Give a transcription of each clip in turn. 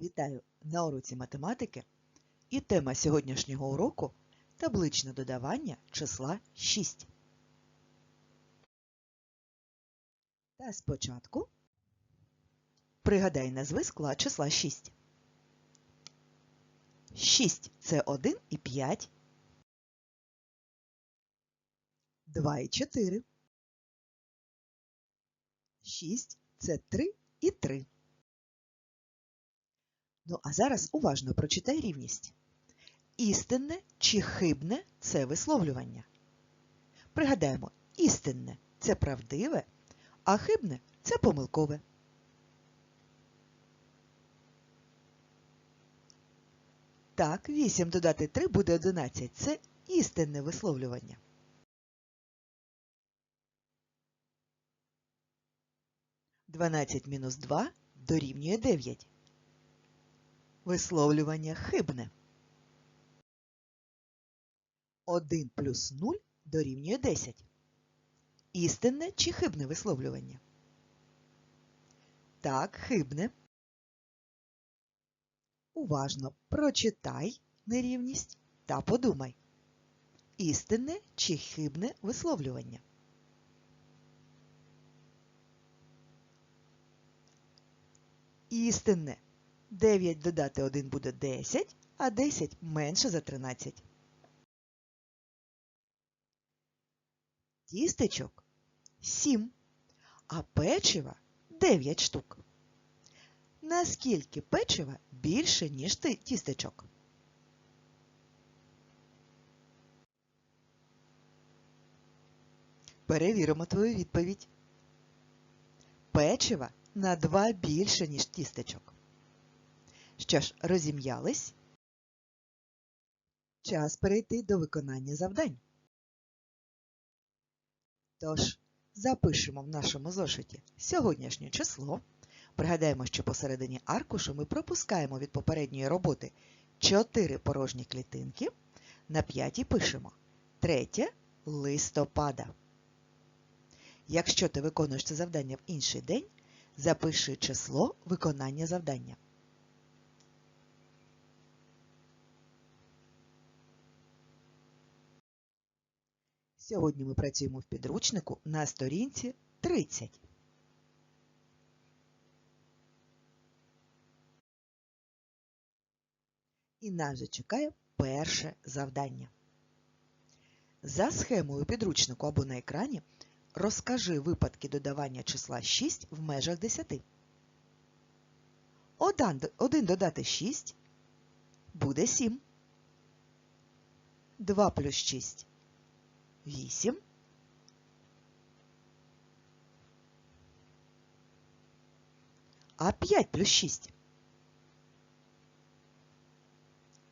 Вітаю на уроці математики і тема сьогоднішнього уроку табличне додавання числа 6. Та спочатку пригадай назви склад числа 6. 6 це 1 і 5. 2 і 4. 6 це 3 і 3. Ну, а зараз уважно прочитай рівність. Істинне чи хибне це висловлювання. Пригадаємо, істинне це правдиве, а хибне це помилкове. Так, 8 додати 3 буде 11. Це істинне висловлювання. Дванадцять мінус 2 дорівнює 9. Висловлювання хибне. 1 плюс 0 дорівнює 10. Істинне чи хибне висловлювання? Так, хибне. Уважно прочитай нерівність та подумай. Істинне чи хибне висловлювання? Істинне. 9 додати 1 буде 10, а 10 менше за 13. Тістечок 7, а печива 9 штук. Наскільки печива більше, ніж тістечок? Перевіримо твою відповідь. Печива на 2 більше, ніж тістечок. Що ж, розім'ялись? Час перейти до виконання завдань. Тож, запишемо в нашому зошиті сьогоднішнє число. Пригадаємо, що посередині аркушу ми пропускаємо від попередньої роботи 4 порожні клітинки. На п'ятій пишемо 3 листопада. Якщо ти виконуєш це завдання в інший день, запиши число виконання завдання. Сьогодні ми працюємо в підручнику на сторінці 30. І нас же чекає перше завдання. За схемою підручнику або на екрані розкажи випадки додавання числа 6 в межах 10. 1 додати 6 буде 7. 2 плюс 6 8. А 5 плюс 6.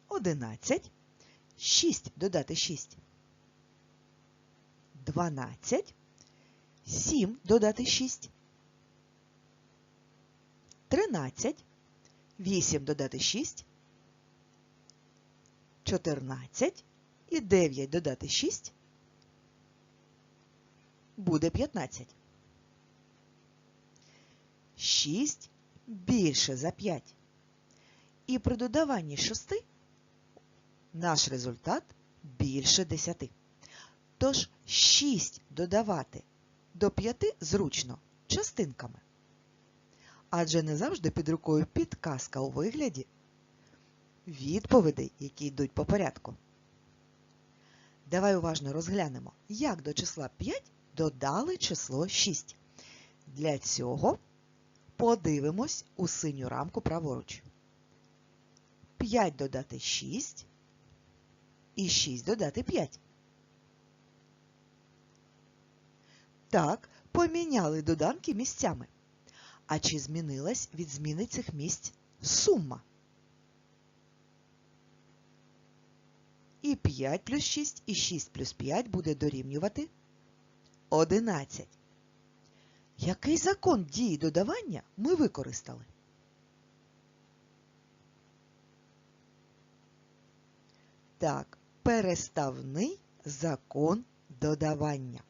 11. 6 додати 6. 12. 7 додати 6. 13. 8 додати 6. 14. І 9 додати 6 буде 15. 6 більше за 5. І при додаванні 6 наш результат більше 10. Тож 6 додавати до 5 зручно частинками. Адже не завжди під рукою підказка у вигляді відповідей, які йдуть по порядку. Давай уважно розглянемо, як до числа 5 додали число 6. Для цього подивимось у синю рамку праворуч. 5 додати 6 і 6 додати 5. Так, поміняли доданки місцями. А чи змінилась від зміни цих місць сума? І 5 плюс 6 і 6 плюс 5 буде дорівнювати 11. Який закон дії додавання ми використали? Так, переставний закон додавання.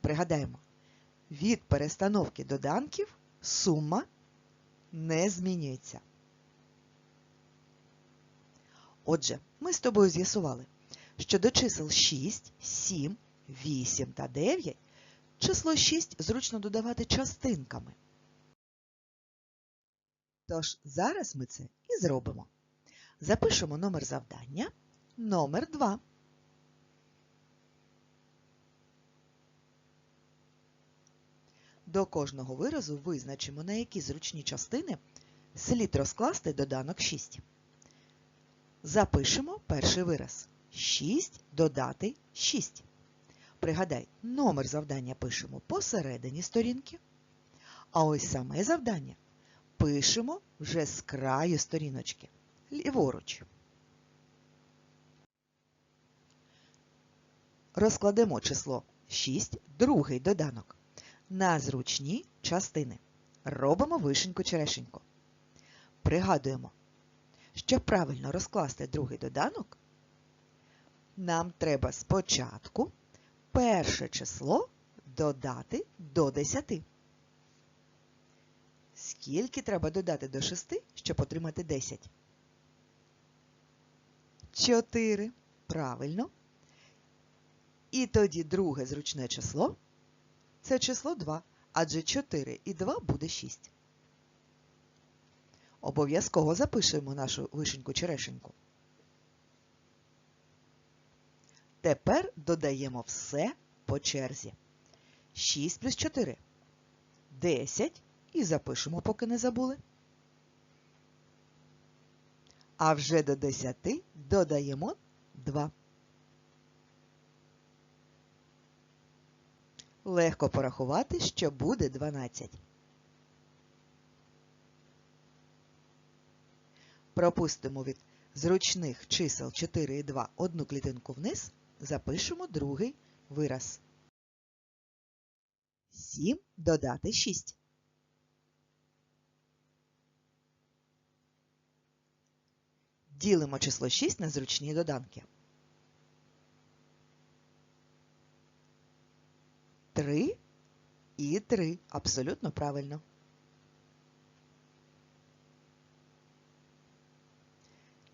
Пригадаємо, від перестановки доданків сума не змінюється. Отже, ми з тобою з'ясували, що до чисел 6, 7, 8 та 9 число 6 зручно додавати частинками. Тож зараз ми це і зробимо. Запишемо номер завдання номер 2. До кожного виразу визначимо, на які зручні частини слід розкласти доданок 6. Запишемо перший вираз. 6 додати 6. Пригадай, номер завдання пишемо посередині сторінки. А ось саме завдання пишемо вже з краю сторіночки, ліворуч. Розкладемо число 6, другий доданок, на зручні частини. Робимо вишеньку-черешеньку. Пригадуємо, щоб правильно розкласти другий доданок, нам треба спочатку перше число додати до 10. Скільки треба додати до 6, щоб отримати 10? 4. Правильно. І тоді друге зручне число це число 2, адже 4 і 2 буде 6. Обов'язково запишемо нашу вишеньку-черешеньку. Тепер додаємо все по черзі. 6 плюс 4 – 10. І запишемо, поки не забули. А вже до 10 додаємо 2. Легко порахувати, що буде 12. Пропустимо від зручних чисел 4 і 2 одну клітинку вниз, запишемо другий вираз. 7 додати 6. Ділимо число 6 на зручні доданки. 3 і 3. Абсолютно правильно.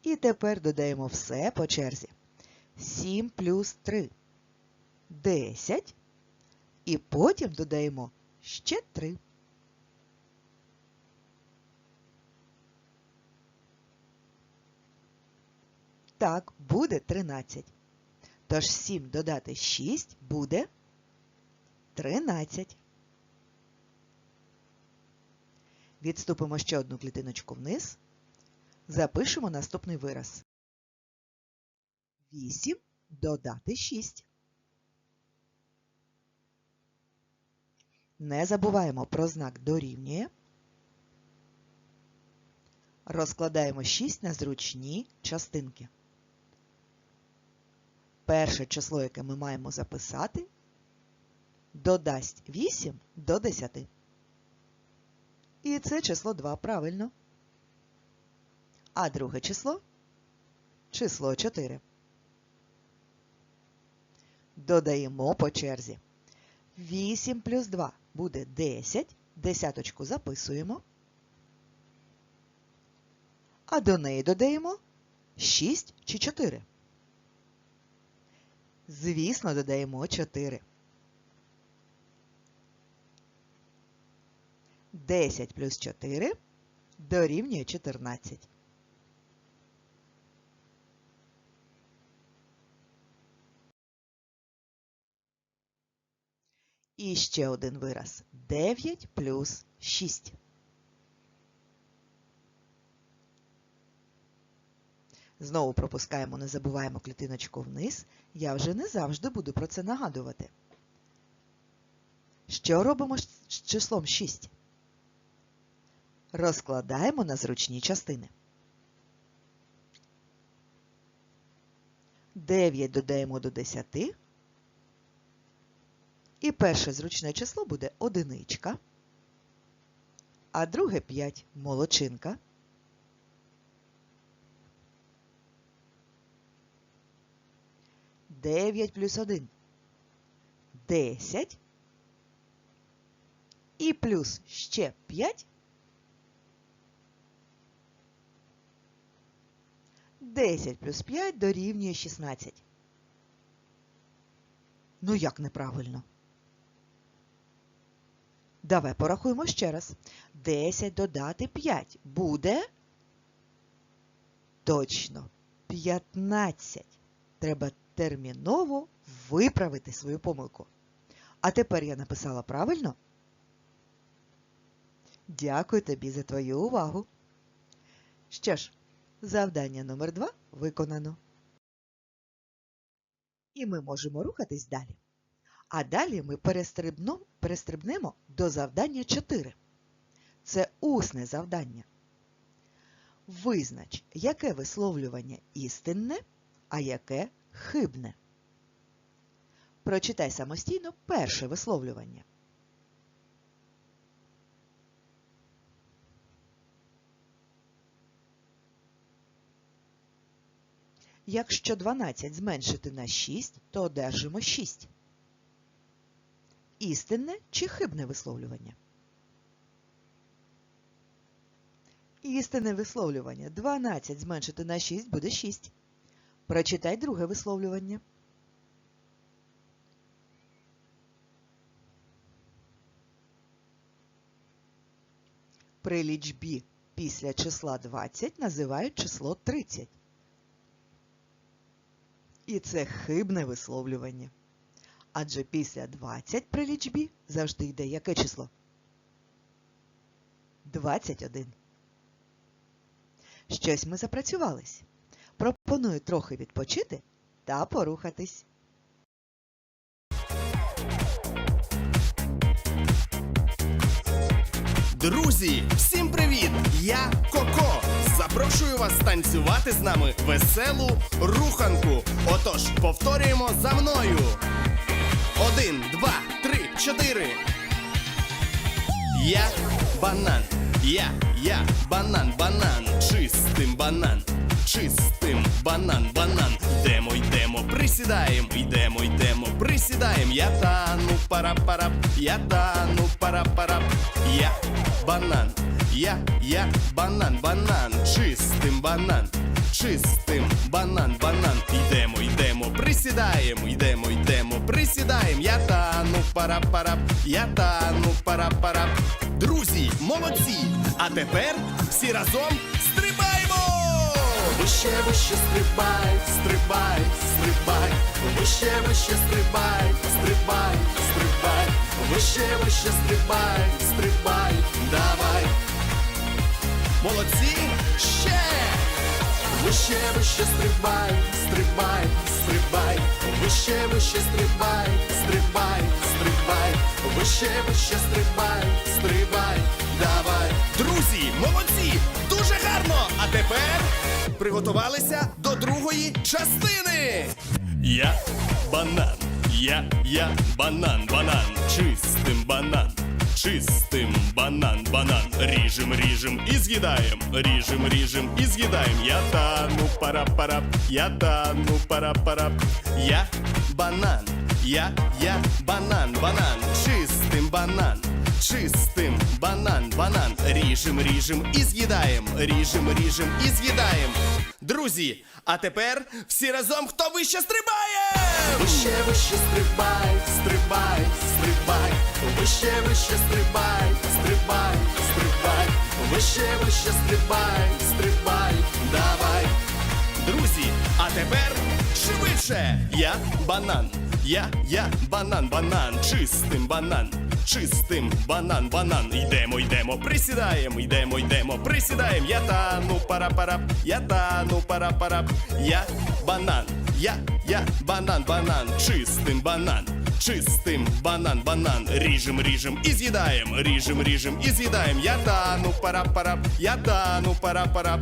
І тепер додаємо все по черзі. 7 плюс 3 – 10. І потім додаємо ще 3. Так, буде 13. Тож 7 додати 6 буде 13. Відступимо ще одну клітиночку вниз. Запишемо наступний вираз. 8 додати 6. Не забуваємо про знак дорівнює. Розкладаємо 6 на зручні частинки. Перше число, яке ми маємо записати, додасть 8 до 10. І це число 2 правильно. А друге число число 4. Додаємо по черзі. 8 плюс 2 буде 10. Десяточку записуємо. А до неї додаємо 6 чи 4. Звісно, додаємо 4. 10 плюс 4 дорівнює 14. І ще один вираз. 9 плюс 6. Знову пропускаємо, не забуваємо клітиночку вниз. Я вже не завжди буду про це нагадувати. Що робимо з числом 6? Розкладаємо на зручні частини. 9 додаємо до 10. І перше зручне число буде одиничка, а друге 5 молочинка. Дев'ять плюс один. Десять. І плюс ще п'ять. 10 плюс 5 дорівнює 16. Ну як неправильно? Давай порахуємо ще раз. 10 додати 5 буде точно 15. Треба терміново виправити свою помилку. А тепер я написала правильно? Дякую тобі за твою увагу. Що ж, завдання номер 2 виконано. І ми можемо рухатись далі. А далі ми перестрибнемо до завдання 4. Це усне завдання. Визнач, яке висловлювання істинне, а яке хибне. Прочитай самостійно перше висловлювання. Якщо 12 зменшити на 6, то одержимо 6. Істинне чи хибне висловлювання? Істинне висловлювання. 12 зменшити на 6 буде 6. Прочитай друге висловлювання. При лічбі після числа 20 називають число 30. І це хибне висловлювання. Адже після 20 при лічбі завжди йде яке число? 21. Щось ми запрацювались. Пропоную трохи відпочити та порухатись. Друзі, всім привіт! Я Коко. Запрошую вас танцювати з нами веселу руханку. Отож, повторюємо за мною. Один, два, три, чотири. Я банан. Я, я, банан, банан, чистим банан, чистим банан, банан. Йдемо, йдемо, присідаємо, йдемо, йдемо, присідаємо. Я тану, пара-пара, я тану, пара-пара. Я банан, я, я, банан, банан, чистим банан, чистим банан, банан. Йдемо, йдемо, присідаємо, йдемо, йдемо, присідаємо. Я тану, пара-пара, я тану, пара-пара. Друзі, молодці! А тепер всі разом стрибаємо! Вище, вище стрибай, стрибай, стрибай, вище, вище стрибай, стрибай, стрибай, вище, вище стрибай, стрибай, давай. Молодці, ще! Вище, вище стрибай, стрибай, стрибай, вище, вище стрибай, стрибай, стрибай, вище, вище стрибай, стрибай, давай. Друзі, молодці! Дуже гарно! А тепер приготувалися до другої частини. Я банан, я, я банан, банан, чистим банан. Чистим банан, банан, ріжем, ріжем і з'їдаєм, ріжем, ріжем і з'їдаєм. Я тану пара-пара, я тану пара-пара. Я банан, я, я банан, банан, чистим банан, чистим банан, банан, ріжем, ріжем і з'їдаєм, ріжем, ріжем і з'їдаєм. Друзі, а тепер всі разом хто вище стрибає! Вище, вище стрибай, стрибай, стрибай, вище, вище стрибай, стрибай, стрибай, вище, вище стрибай, стрибай, давай. Друзі, а тепер швидше. Я банан. Я, я банан, банан, чистим банан, чистим банан, банан. Йдемо, йдемо, присідаємо, йдемо, йдемо, присідаємо. Я тану пара-пара, я тану пара-пара. Я банан. Я, я банан, банан, чистим банан. Чистим банан, банан, ріжем, ріжем і з'їдаєм, ріжем, ріжем і з'їдаєм. Я тану пара-пара, я тану пара-пара.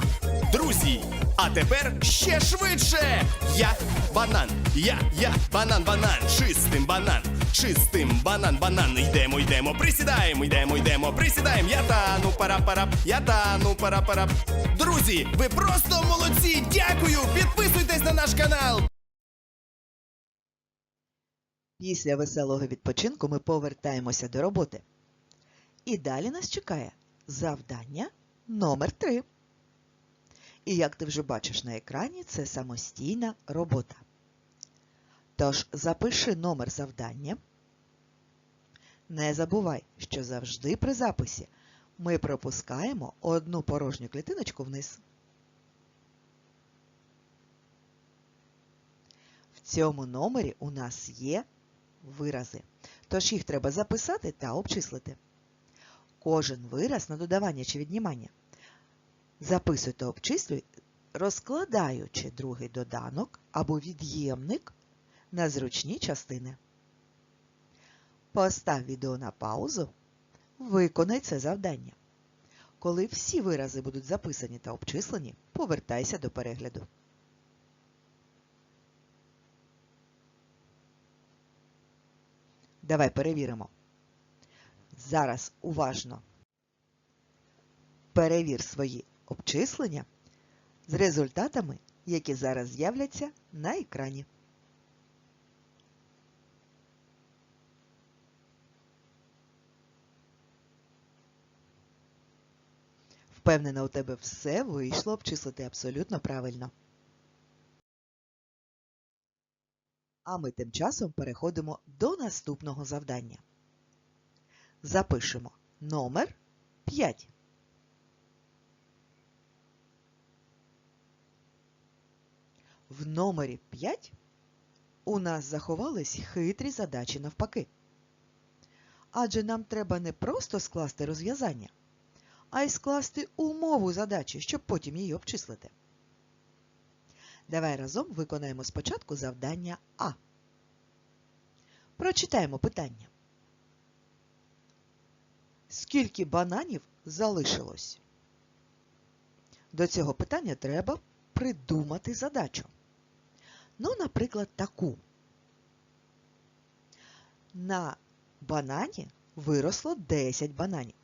Друзі, а тепер ще швидше. Я банан, я, я банан, банан, чистим банан, чистим банан, банан. Йдемо, йдемо, присідаємо, йдемо, йдемо, присідаємо. Я тану пара-пара, я тану пара-пара. Друзі, ви просто молодці! Дякую! Підписуйтесь на наш канал. Після веселого відпочинку ми повертаємося до роботи. І далі нас чекає завдання номер 3. І як ти вже бачиш на екрані, це самостійна робота. Тож запиши номер завдання. Не забувай, що завжди при записі ми пропускаємо одну порожню клітиночку вниз. В цьому номері у нас є вирази, тож їх треба записати та обчислити. Кожен вираз на додавання чи віднімання записуй та обчислюй, розкладаючи другий доданок або від'ємник на зручні частини. Постав відео на паузу, виконай це завдання. Коли всі вирази будуть записані та обчислені, повертайся до перегляду. Давай перевіримо. Зараз уважно перевір свої обчислення з результатами, які зараз з'являться на екрані. Впевнена, у тебе все вийшло обчислити абсолютно правильно. А ми тим часом переходимо до наступного завдання. Запишемо номер 5. В номері 5 у нас заховались хитрі задачі навпаки. Адже нам треба не просто скласти розв'язання, а й скласти умову задачі, щоб потім її обчислити. Давай разом виконаємо спочатку завдання А. Прочитаємо питання. Скільки бананів залишилось? До цього питання треба придумати задачу. Ну, наприклад, таку. На банані виросло 10 бананів.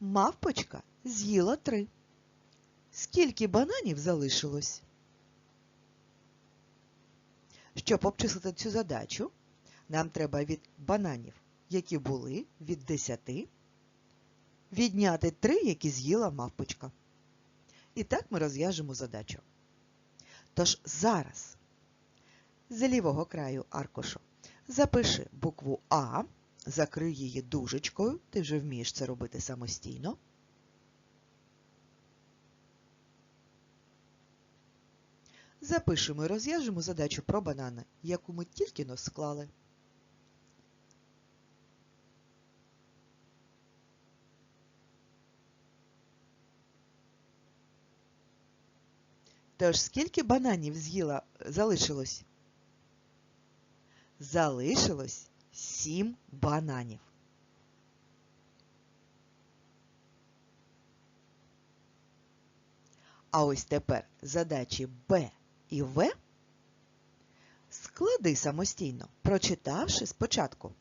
Мавпочка з'їла 3. Скільки бананів залишилось? Щоб обчислити цю задачу, нам треба від бананів, які були від 10, відняти 3, які з'їла мавпочка. І так ми розв'яжемо задачу. Тож зараз з лівого краю аркушу запиши букву А, закрий її дужечкою, ти вже вмієш це робити самостійно. Запишемо і розв'яжемо задачу про банани, яку ми тільки но склали. Тож скільки бананів з'їла залишилось? Залишилось 7 бананів. А ось тепер задачі Б і В склади самостійно, прочитавши спочатку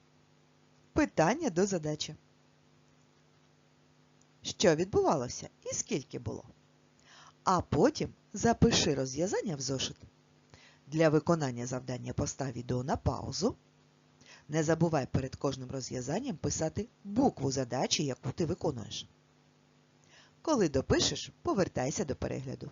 питання до задачі. Що відбувалося і скільки було? А потім запиши розв'язання в зошит. Для виконання завдання постав відео на паузу. Не забувай перед кожним розв'язанням писати букву задачі, яку ти виконуєш. Коли допишеш, повертайся до перегляду.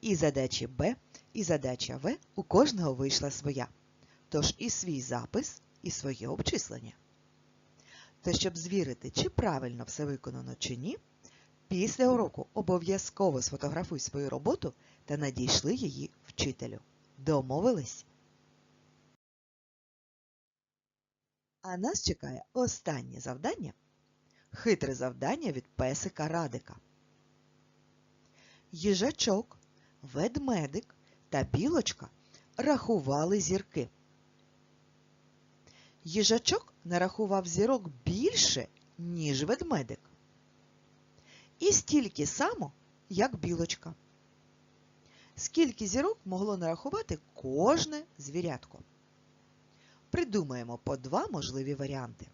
І задачі Б, і задача В у кожного вийшла своя. Тож і свій запис, і своє обчислення. Та щоб звірити, чи правильно все виконано чи ні, після уроку обов'язково сфотографуй свою роботу та надійшли її вчителю. Домовились? А нас чекає останнє завдання. Хитре завдання від песика Радика. Їжачок, ведмедик та білочка рахували зірки. Їжачок нарахував зірок більше, ніж ведмедик. І стільки само, як білочка. Скільки зірок могло нарахувати кожне звірятко? Придумаємо по два можливі варіанти.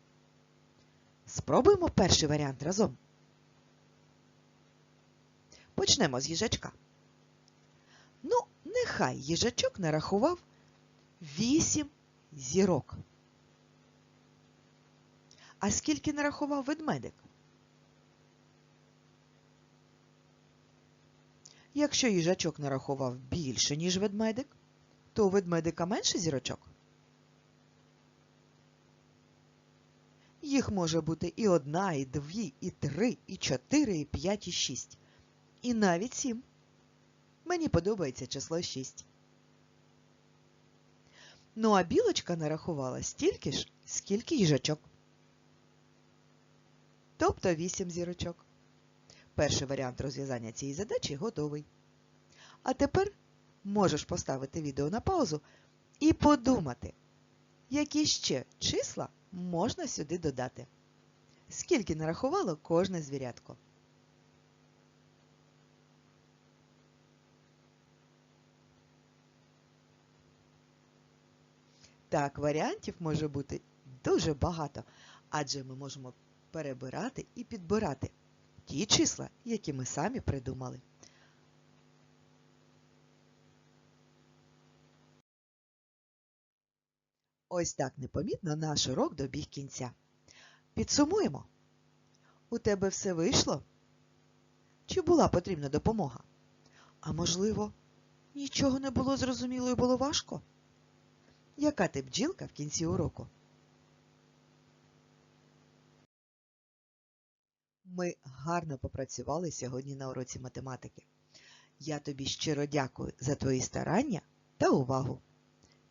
Спробуємо перший варіант разом. Почнемо з їжачка. Нехай їжачок нарахував 8 зірок. А скільки нарахував ведмедик? Якщо їжачок нарахував більше, ніж ведмедик, то у ведмедика менше зірочок. Їх може бути і одна, і дві, і три, і чотири, і п'ять, і шість. І навіть сім. Мені подобається число шість. Ну а білочка нарахувала стільки ж, скільки їжачок. Тобто вісім зірочок. Перший варіант розв'язання цієї задачі готовий. А тепер можеш поставити відео на паузу і подумати, які ще числа можна сюди додати. Скільки нарахувало кожне звірятко. Так, варіантів може бути дуже багато, адже ми можемо перебирати і підбирати ті числа, які ми самі придумали. Ось так непомітно наш урок добіг кінця. Підсумуємо. У тебе все вийшло? Чи була потрібна допомога? А можливо, нічого не було зрозуміло і було важко? Яка ти бджілка в кінці уроку? Ми гарно попрацювали сьогодні на уроці математики. Я тобі щиро дякую за твої старання та увагу.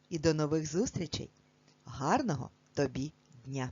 І до нових зустрічей! Гарного тобі дня!